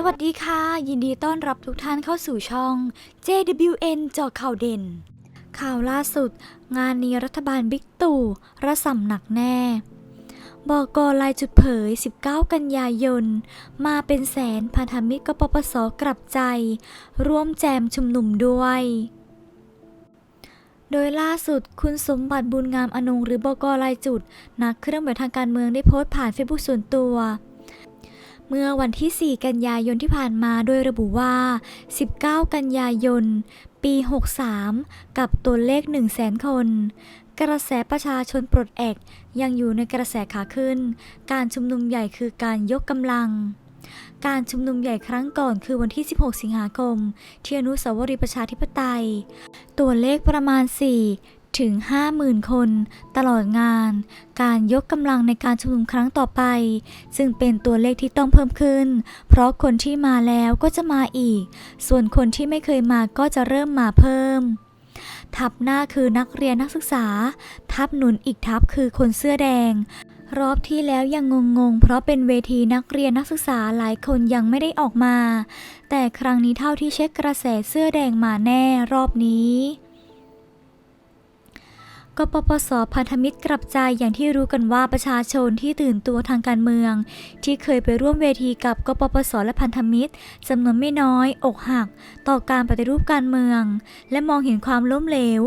สวัสดีค่ะ ยินดีต้อนรับทุกท่านเข้าสู่ช่อง JWN เจาะข่าวเด่น ข่าวล่าสุด งานนี้รัฐบาลบิ๊กตู่ระสำหนักแน่ บอกลายจุดเผย 19 กันยายน มาเป็นแสนพันธมิตรกปปสกลับใจ ร่วมแจมชุมนุมด้วย โดยล่าสุดคุณสมบัติบุญงามอนงหรือบอกลายจุด นักเครื่องแบบทางการเมืองได้โพสต์ผ่านเฟซบุ๊กส่วนตัว เมื่อวันที่ 4 กันยายนที่ผ่านมาโดยระบุว่า 19 กันยายน ปี 63 กับตัวเลข 1 0 0 0 0แสนคน กระแสประชาชนปลดแอกยังอยู่ในกระแสขาขึ้น การชุมนุมใหญ่คือการยกกำลังการชุมนุมใหญ่ครั้งก่อนคือวันที่ 16 สิงหาคม ที่อนุสาวรีย์ประชาธิปไตย ตัวเลขประมาณ 4 ถึง 50,000 คน ตลอดงาน การยกกำลังในการชุมนุมครั้งต่อไป ซึ่งเป็นตัวเลขที่ต้องเพิ่มขึ้น เพราะคนที่มาแล้วก็จะมาอีก ส่วนคนที่ไม่เคยมาก็จะเริ่มมาเพิ่ม ทับหน้าคือนักเรียนนักศึกษา ทับหนุนอีกทับคือคนเสื้อแดง รอบที่แล้วยังงงๆ เพราะเป็นเวทีนักเรียนนักศึกษาหลายคนยังไม่ได้ออกมา แต่ครั้งนี้เท่าที่เช็คกระแสเสื้อแดงมาแน่รอบนี้ กปปสพันธมิตรกลับใจอย่างที่รู้กันว่าประชาชนที่ตื่นตัวทางการเมือง ที่เคยไปร่วมเวทีกับกปปสและพันธมิตรจำนวนไม่น้อย อกหัก ต่อการปฏิรูปการเมือง และมองเห็นความล้มเหลว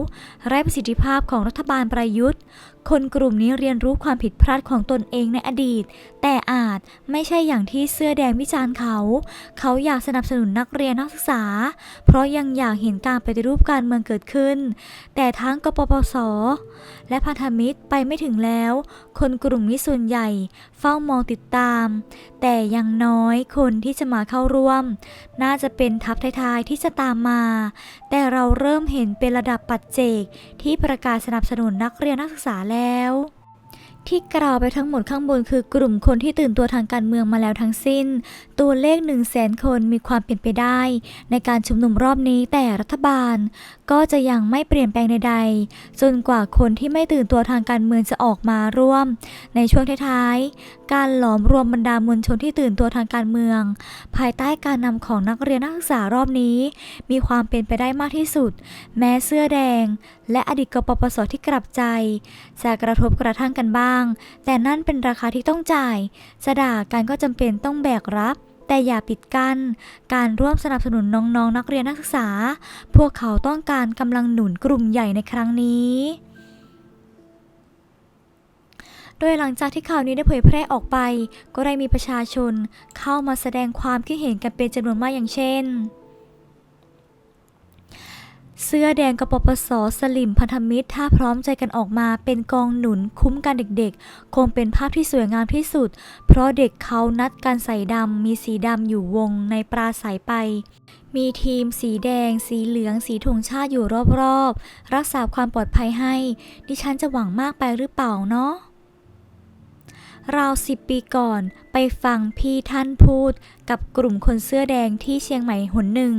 ไร้ประสิทธิภาพของรัฐบาลประยุทธ์ คนกลุ่มนี้เรียนรู้ความผิดพลาดของตนเองในอดีต แต่อาจไม่ใช่อย่างที่เสื้อแดงวิจารณ์เขา เขาอยากสนับสนุนนักเรียนนักศึกษา เพราะยังอยากเห็นการปฏิรูปการเมืองเกิดขึ้น แต่ทั้งกปปสและพันธมิตรไปไม่ถึงแล้ว คนกลุ่มนี้ส่วนใหญ่เฝ้ามองติดตาม แต่อยังน้อยคนที่จะมาเข้าร่วม น่าจะเป็นทัพท้ายๆที่จะตามมา แต่เราเริ่มเห็นเป็นระดับปัจเจกที่ประกาศสนับสนุนนักเรียนนักศึกษาแล้ว ที่กล่าวไปทั้งหมดข้างบนคือกลุ่มคนที่ตื่นตัวทางการเมืองมาแล้วทั้งสิ้น ตัวเลข1 0 0 0 0แสนคนมีความเป็นไปได้ ในการชุมนุมรอบนี้แต่รัฐบาล ก็จะยังไม่เปลี่ยนแปลงใดๆ จนกว่าคนที่ไม่ตื่นตัวทางการเมืองจะออกมาร่วม ในช่วงท้ายๆ การหลอมรวมบรรดามวลชนที่ตื่นตัวทางการเมือง ภายใต้การนำของนักเรียนนักศึกษารอบนี้ มีความเป็นไปได้มากที่สุด แม้เสื้อแดง และอดีตกปปสที่กลับใจจะกระทบกระทั่งกันบ้างแต่นั่นเป็นราคาที่ต้องจ่าย จะด่ากันก็จำเป็นต้องแบกรับ แต่อย่าปิดกัน้นการร่วมสนับสนุนน้องๆนักเรียนนักศึกษา พวกเขาต้องการกำลังหนุนกลุ่มใหญ่ในครั้งนี้โดยหลังจากที่ข่าวนี้ได้เผยแพร่ออกไป ก็ได้มีประชาชนเข้ามาแสดงความคิดเห็นกันเป็นจำนวนมากอย่างเช่น เสื้อแดงกปปสสลิมพันธมิตร ถ้าพร้อมใจกันออกมาเป็นกองหนุนคุ้มกันเด็กๆ คงเป็นภาพที่สวยงามที่สุด เพราะเด็กเขานัดกันใส่ดำ มีสีดำอยู่วงในปราศัยไป มีทีมสีแดง สีเหลือง สีธงชาติอยู่รอบๆ รักษาความปลอดภัยให้ ดิฉันจะหวังมากไปหรือเปล่าเนาะราวสิบปีก่อนไปฟังพี่ท่านพูดกับกลุ่มคนเสื้อแดงที่เชียงใหม่หนหนึ่ง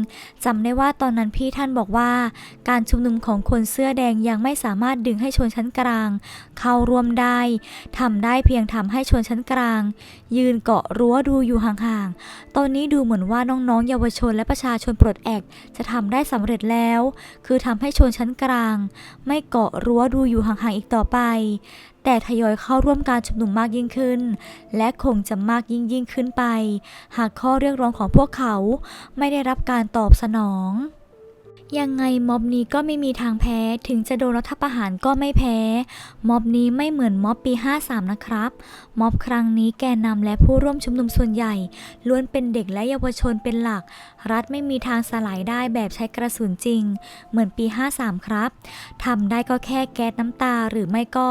จำได้ว่าตอนนั้นพี่ท่านบอกว่า การชุมนุมของคนเสื้อแดงยังไม่สามารถดึงให้ชนชั้นกลาง เข้าร่วมได้ทำได้เพียงทำให้ชนชั้นกลาง ยืนเกาะรั้วดูอยู่ห่างๆ ตอนนี้ดูเหมือนว่าน้องๆ เยาวชนและประชาชนปลดแอกจะทำได้สำเร็จแล้ว คือทำให้ชนชั้นกลาง ไม่เกาะรั้วดูอยู่ห่างๆอีกต่อไป แต่ทยอยเข้าร่วมการชุมนุมมากยิ่งขึ้น และคงจะมากยิ่งยิ่งขึ้นไป หากข้อเรียกร้องของพวกเขาไม่ได้รับการตอบสนอง ยังไงม็อบนี้ก็ไม่มีทางแพ้ถึงจะโดนรัฐประหารก็ไม่แพ้ ม็อบนี้ไม่เหมือนม็อบปี 53 นะครับ ม็อบครั้งนี้แกนนำและผู้ร่วมชุมนุมส่วนใหญ่ ล้วนเป็นเด็กและเยาวชนเป็นหลัก รัฐไม่มีทางสลายได้แบบใช้กระสุนจริง เหมือนปี 53 ครับทำได้ก็แค่แก๊สน้ำตาหรือไม่ก็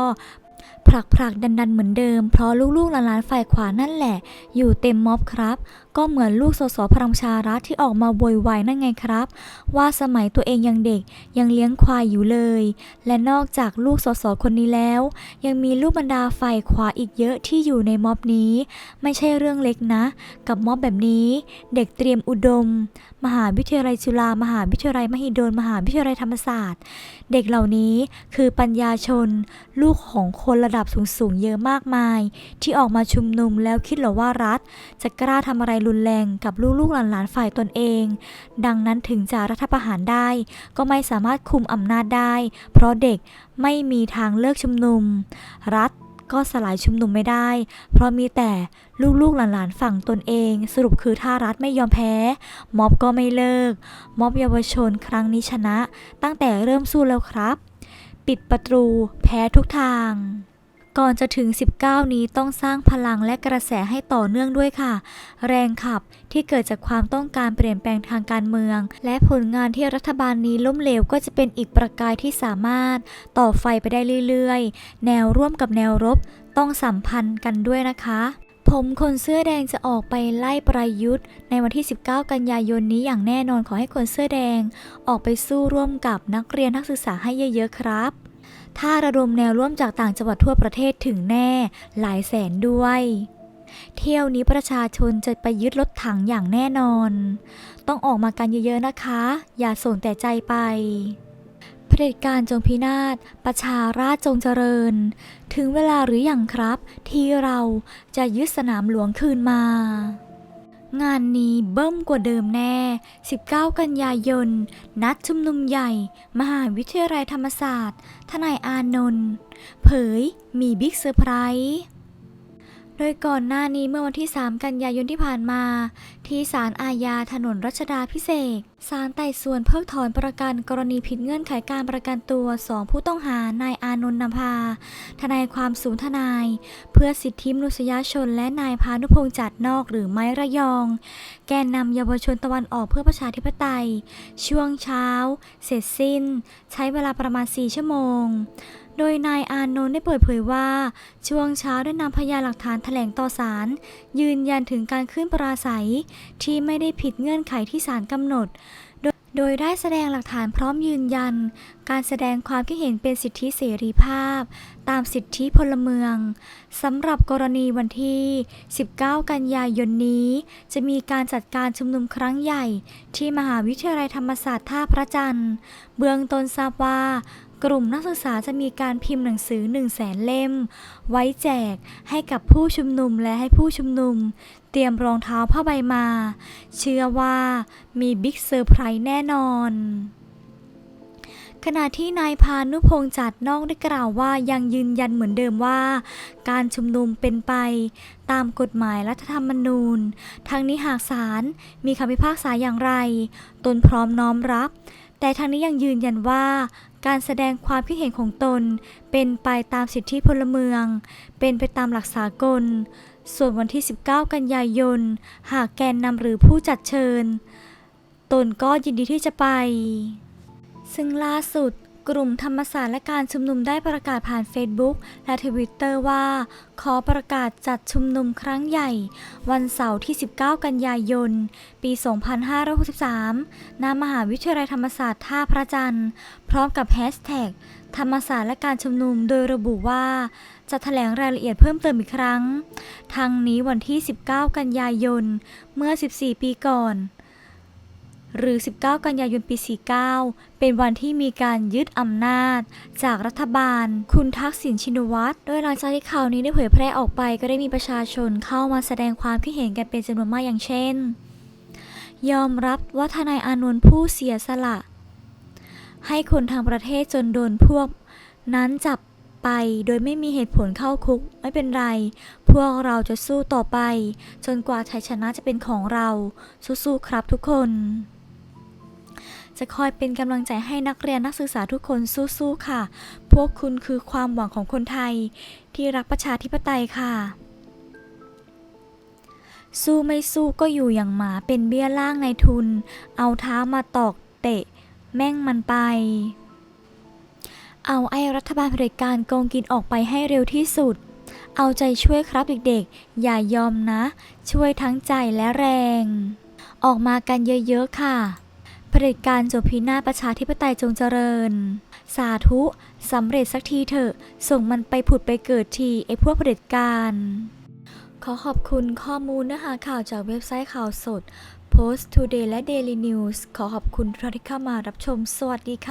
ผลักผลักดันดันๆเหมือนเดิม เพราะลูกๆหลานๆฝ่ายขวานั่นแหละ อยู่เต็มม็อบครับ ก็เหมือนลูกสสพลังชารัฐที่ออกมาโวยวายนั่นไงครับ ว่าสมัยตัวเองยังเด็กยังเลี้ยงควายอยู่เลย และนอกจากลูกสสคนนี้แล้ว ยังมีลูกบรรดาฝ่ายขวาอีกเยอะที่อยู่ในม็อบนี้ ไม่ใช่เรื่องเล็กนะ กับม็อบแบบนี้ เด็กเตรียมอุดม มหาวิทยาลัยจุฬามหาวิทยาลัยมหิดลมหาวิทยาลัยธรรมศาสตร์ เด็กเหล่านี้คือปัญญาชน ลูกของคนระดับดับสูงๆเยอะมากมาย ที่ออกมาชุมนุมแล้วคิดหรอว่ารัฐ จะกล้าทำอะไรรุนแรงกับลูกๆหลานๆฝ่ายตนเอง ดังนั้นถึงจะรัฐประหารได้ ก็ไม่สามารถคุมอำนาจได้ เพราะเด็กไม่มีทางเลิกชุมนุม รัฐก็สลายชุมนุมไม่ได้ เพราะมีแต่ลูกๆหลานๆฝั่งตนเอง สรุปคือถ้ารัฐไม่ยอมแพ้ ม็อบก็ไม่เลิก ม็อบเยาวชนครั้งนี้ชนะ ตั้งแต่เริ่มสู้แล้วครับ ปิดประตูแพ้ทุกทาง ก่อนจะถึง 19 นี้ต้องสร้างพลังและกระแสให้ต่อเนื่องด้วยค่ะ แรงขับที่เกิดจากความต้องการเปลี่ยนแปลงทางการเมือง และผลงานที่รัฐบาลนี้ล้มเหลวก็จะเป็นอีกประกายที่สามารถต่อไฟไปได้เรื่อยๆ แนวร่วมกับแนวรบต้องสัมพันธ์กันด้วยนะคะผมคนเสื้อแดงจะออกไปไล่ประยุทธ์ ในวันที่ 19 กันยายนนี้อย่างแน่นอนขอให้คนเสื้อแดง ออกไปสู้ร่วมกับนักเรียนนักศึกษาให้เยอะๆครับ ถ้าระดมแนวร่วมจากต่างจังหวัดทั่วประเทศถึงแน่ หลายแสนด้วย เที่ยวนี้ประชาชนจะไปยึดรถถังอย่างแน่นอน ต้องออกมากันเยอะๆนะคะ อย่าส่งแต่ใจไปเผด็จการจงพินาศ ประชาราชจงเจริญ ถึงเวลาหรืออยังครับ ที่เราจะยึดสนามหลวงคืนมา งานนี้เบิ่มกว่าเดิมแน่ 19 กันยายน นัดชุมนุมใหญ่ มหาวิทยาลัยธรรมศาสตร์ ทนายอานนท์ เผย มีบิ๊กเซอร์ไพรส์ ดยก่อนหน้านี้เมื่อวันที่ 3 กันยายนที่ผ่านมา ที่ศาลอาญาถนนรัชดาพิเศษศาลไต่สวนเพิกถอนประกันกรณีผิดเงื่อนไขการประกันตัวสองผู้ต้องหานายอานนท์นำพาทนายความสูงทนาย เพื่อสิทธิมนุษยชน และนายพานุพงษ์จัดนอกหรือไม้ระยอง แกนนำเยาวชนตะวันออกเพื่อประชาธิปไตย ช่วงเช้า เสร็จสิ้น ใช้เวลาประมาณ 4 ชั่วโมง โดยนายอานนท์ได้เปิดเผยว่า ช่วงเช้าได้นำพยานหลักฐานแถลงต่อศาลยืนยันถึงการขึ้นปราศัย ที่ไม่ได้ผิดเงื่อนไขที่ศาลกำหนดโดยโดยได้แสดงหลักฐานพร้อมยืนยัน การแสดงความคิดเห็นเป็นสิทธิเสรีภาพตามสิทธิพลเมืองสำหรับกรณีวันที่ 19 กันยายนนี้ จะมีการจัดการชุมนุมครั้งใหญ่ ที่มหาวิทยาลัยธรรมศาสตร์ท่าพระจันทร์ เบื้องต้นทราบว่ากลุ่มนักศึกษาจะมีการพิมพ์หนังสือ1 0 0 0 0แสนเล่ม ไว้แจกให้กับผู้ชุมนุมและให้ผู้ชุมนุม เตรียมรองเท้าผ้าใบมา เชื่อว่ามีบิ๊กเซอร์ไพรส์แน่นอน ขณะที่นายพานุพงษ์จัดนอกได้กล่าวว่ายังยืนยันเหมือนเดิมว่า การชุมนุมเป็นไป ตามกฎหมายรัฐธรรมนูญ ทั้งนี้หากศาลมีคำพิพากษาอย่างไร ตนพร้อมน้อมรับ แต่ทั้งนี้ยังยืนยันว่า การแสดงความคิดเห็นของตน เป็นไปตามสิทธิพลเมือง เป็นไปตามหลักสากล ส่วนวันที่ 19 กันยายน หากแกนนำหรือผู้จัดเชิญ ตนก็ยินดีที่จะไป ซึ่งล่าสุดกลุ่มธรรมศาสตร์และการชุมนุมได้ประกาศผ่าน Facebook และทวิตเตอร์ว่า ขอประกาศจัดชุมนุมครั้งใหญ่ วันเสาร์ที่ 19 กันยายน ปี 2563ณมหาวิทยาลัยธรรมศาสตร์ท่าพระจันทร์ พร้อมกับแฮชแท็กธรรมศาสตร์และการชุมนุมโดยระบุว่า จะแถลงรายละเอียดเพิ่มเติมอีกครั้ง ทั้งนี้วันที่ 19 กันยายน เมื่อ 14 ปีก่อน หรือ 19 กันยายนปี 49 เป็นวันที่มีการยึดอำนาจ จากรัฐบาล คุณทักษิณชินวัตร โดยหลังจากที่ข่าวนี้ได้เผยแพร่ออกไป ก็ได้มีประชาชนเข้ามาแสดงความคิดเห็นกันเป็นจำนวนมากอย่างเช่น ยอมรับว่าทนายอานนท์ผู้เสียสละ ให้คนทางประเทศจนโดนพวก นั้นจับไปโดยไม่มีเหตุผลเข้าคุกไม่เป็นไร พวกเราจะสู้ต่อไป จนกว่าชัยชนะจะเป็นของเรา สู้ๆครับทุกคน จะคอยเป็นกำลังใจให้นักเรียนนักศึกษาทุกคนสู้ๆค่ะ พวกคุณคือความหวังของคนไทย ที่รักประชาธิปไตยค่ะ สู้ไม่สู้ก็อยู่อย่างหมาเป็นเบี้ยล่างในทุน เอาเท้ามาตอกเตะ แม่งมันไป เอาไอ้รัฐบาลเผด็จการโกงกินออกไปให้เร็วที่สุด เอาใจช่วยครับเด็กๆ อย่ายอมนะ ช่วยทั้งใจและแรง ออกมากันเยอะๆค่ะ เผด็จการจบพินาศประชาธิปไตยจงเจริญ สาธุสำเร็จสักทีเถอะ ส่งมันไปผุดไปเกิดทีไอ้พวกเผด็จการ ขอขอบคุณข้อมูลเนื้อหาข่าวจากเว็บไซต์ข่าวสด Post Today และ Daily News ขอขอบคุณทุกท่านที่เข้ามารับชม สวัสดีค่ะ